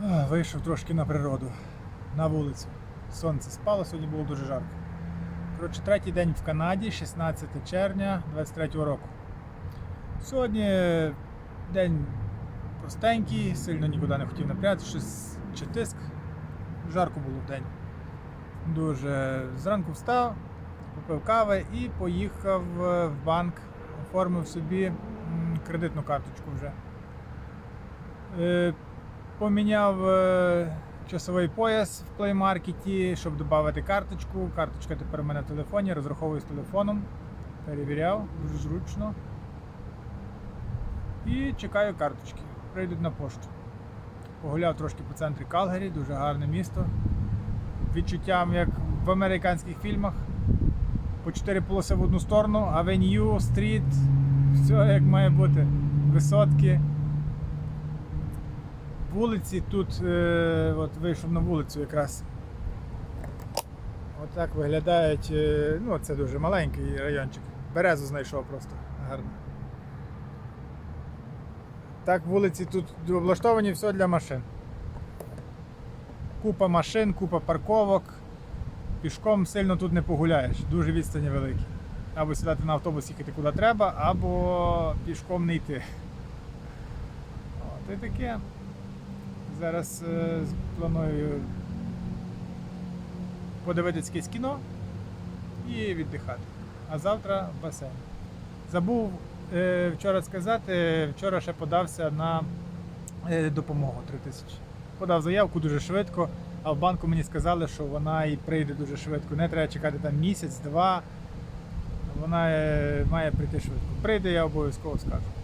Вийшов трошки на природу, на вулицю. Сонце спало, сьогодні було дуже жарко. Коротше, третій день в Канаді, 16 червня 23 року. Сьогодні день простенький, сильно нікуди не хотів напрягати, щось чи тиск. Жарко було в день. Дуже зранку встав, купив кави і поїхав е, в банк, оформив собі кредитну карточку вже. Поміняв е, часовий пояс в плеймаркеті, щоб додати карточку. Карточка тепер у мене в телефоні, розраховую з телефоном. Перевіряв, дуже зручно. І чекаю карточки. Прийдуть на пошту. Погуляв трошки по центрі Калгарі, дуже гарне місто. Відчуттям, як в американських фільмах. По чотири полоси в одну сторону, авеню, стріт, все як має бути. Висотки. Вулиці тут, е, от вийшов на вулицю якраз. Отак виглядають. е, ну, це дуже маленький райончик. Березу знайшов просто гарно. Так, вулиці тут облаштовані все для машин. Купа машин, купа парковок. Пішком сильно тут не погуляєш, дуже відстані великі. Або сідати на автобус їхати куди треба, або пішком не йти. От і таке. Зараз е, планую подивитись якесь кіно і віддихати. А завтра басейн. Забув е, вчора сказати, вчора ще подався на е, допомогу 3 тисячі. Подав заявку дуже швидко, а в банку мені сказали, що вона і прийде дуже швидко. Не треба чекати там місяць, два. Вона е, має прийти швидко. Прийде, я обов'язково скажу.